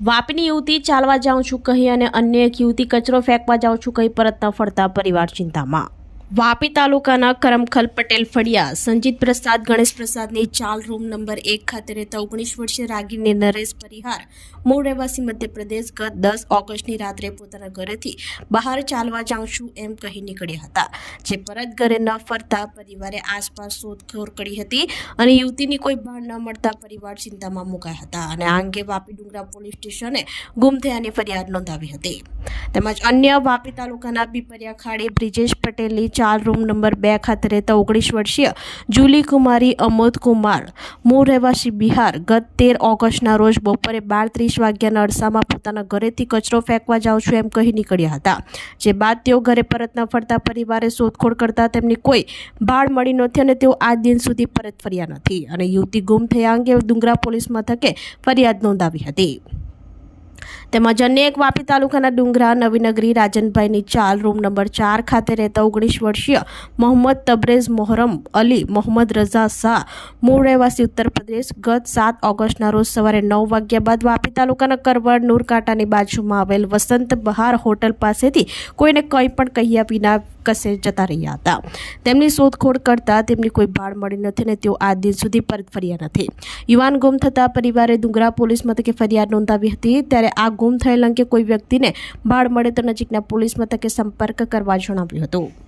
વાપીની યુવતી ચાલવા જાઉં છું કહી અને અન્ય એક યુવતી કચરો ફેંકવા જાઉં છું કહી પરત ન ફરતા પરિવાર ચિંતામાં. વાપી તાલુકાના કરમખલ પટેલ ફળિયા, સંજીત પ્રસાદ, ગણેશ પ્રસાદની ચાલ રૂમ નંબર એક ખાતે રહેતા ઓગણીસ વર્ષીય રાગીને નરેશ પરિહાર, મૂળ રહેવાસી મધ્યપ્રદેશ ગત દસ ઓગસ્ટની રાત્રે પોતાના ઘરેથી બહાર ચાલવા જાઉં છું એમ કહી નીકળ્યા હતા. જે પરત ઘરે ન ફરતા પરિવારે આસપાસ શોધખોળ કરી હતી અને યુવતીની કોઈ ભાણ ન મળતા પરિવાર ચિંતામાં મુકાયા હતા અને આ અંગે વાપી ડુંગરા પોલીસ સ્ટેશને ગુમ થયાની ફરિયાદ નોંધાવી હતી. તેમજ અન્ય વાપી તાલુકાના પીપરિયા ખાડી બ્રિજેશ પટેલની ચાર રૂમ નંબર બે ખાતે રહેતા ઓગણીસ વર્ષીય જુલી કુમારી અમોદ કુમાર મૂળ રહેવાસી બિહાર, ગત તેર ઓગસ્ટના રોજ બપોરે બાર ત્રીસ વાગ્યાના અરસામાં પોતાના ઘરેથી કચરો ફેંકવા જાઉં છું એમ કહી નીકળ્યા હતા. જે બાદ તેઓ ઘરે પરત ન ફરતા પરિવારે શોધખોળ કરતા તેમની કોઈ ભાળ મળી નથી અને તેઓ આજ દિન સુધી પરત ફર્યા નથી અને યુવતી ગુમ થયા અંગે ડુંગરા પોલીસ મથકે ફરિયાદ નોંધાવી હતી. તેમજ અન્ય એક વાપી તાલુકાના ડુંગરા, નવીનગરી, રાજનભાઈની ચાલ રૂમ નંબર ચાર ખાતે રહેતા ઓગણીસ વર્ષીય મોહમ્મદ તબરેઝ મોહરમ અલી, મોહમ્મદ રઝા શાહ, મૂળ રહેવાસી ઉત્તર પ્રદેશ, ગત સાત ઓગસ્ટના રોજ સવારે નવ વાગ્યા બાદ વાપી તાલુકાના કરવડ નૂરકાંટાની બાજુમાં આવેલ વસંત બહાર હોટલ પાસેથી કોઈને કંઈ પણ કહ્યા વિના કસે જતા રહ્યા હતા. તેમની શોધખોળ કરતા તેમની કોઈ ભાળ મળી નથી અને તેઓ આ દિન સુધી પરત ફર્યા નથી. યુવાન ગુમ થતા પરિવારે ડુંગરા પોલીસ મથકે ફરિયાદ નોંધાવી હતી. ત્યારે આ ગુમ થયેલ અંગે કોઈ વ્યક્તિને ભાળ મળે તો નજીકના પોલીસ મથકે સંપર્ક કરવા જણાવ્યું હતું.